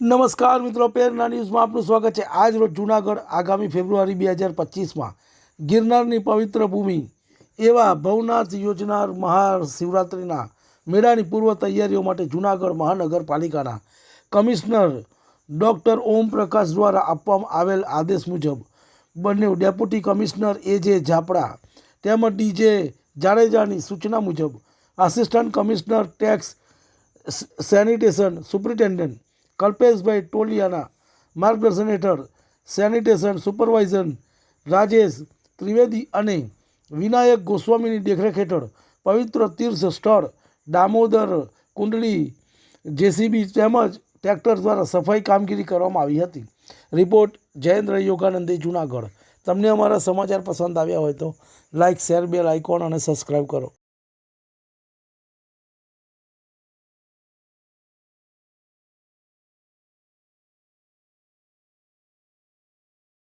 નમસ્કાર મિત્રો, પેરના ન્યૂઝમાં આપનું સ્વાગત છે. આજ રોજ જૂનાગઢ, આગામી ફેબ્રુઆરી બે હજાર પચીસમાં ગિરનારની પવિત્ર ભૂમિ એવા ભવનાથ યોજનાર મહાશિવરાત્રિના મેળાની પૂર્વ તૈયારીઓ માટે જૂનાગઢ મહાનગરપાલિકાના કમિશનર ડૉક્ટર ઓમ પ્રકાશ દ્વારા આપવામાં આવેલ આદેશ મુજબ બંને ડેપ્યુટી કમિશનર એ જે ઝાપડા તેમજ ડીજે જાડેજાની સૂચના મુજબ assistant commissioner tax sanitation superintendent Kalpeshbhai ટોલિયાના માર્ગદર્શન હેઠળ સેનિટેશન સુપરવાઇઝર રાજેશ ત્રિવેદી અને વિનાયક ગોસ્વામીની દેખરેખ હેઠળ પવિત્ર તીર્થ સ્થળ દામોદર કુંડલી જેસીબી તેમજ ટ્રેક્ટર દ્વારા સફાઈ કામગીરી કરવામાં આવી હતી. રિપોર્ટ જયેન્દ્ર યોગાનંદે જુનાગઢ. તમને અમારા સમાચાર પસંદ આવ્યા હોય તો લાઇક શેર, બેલ આઇકોન અને સબસ્ક્રાઈબ કરો.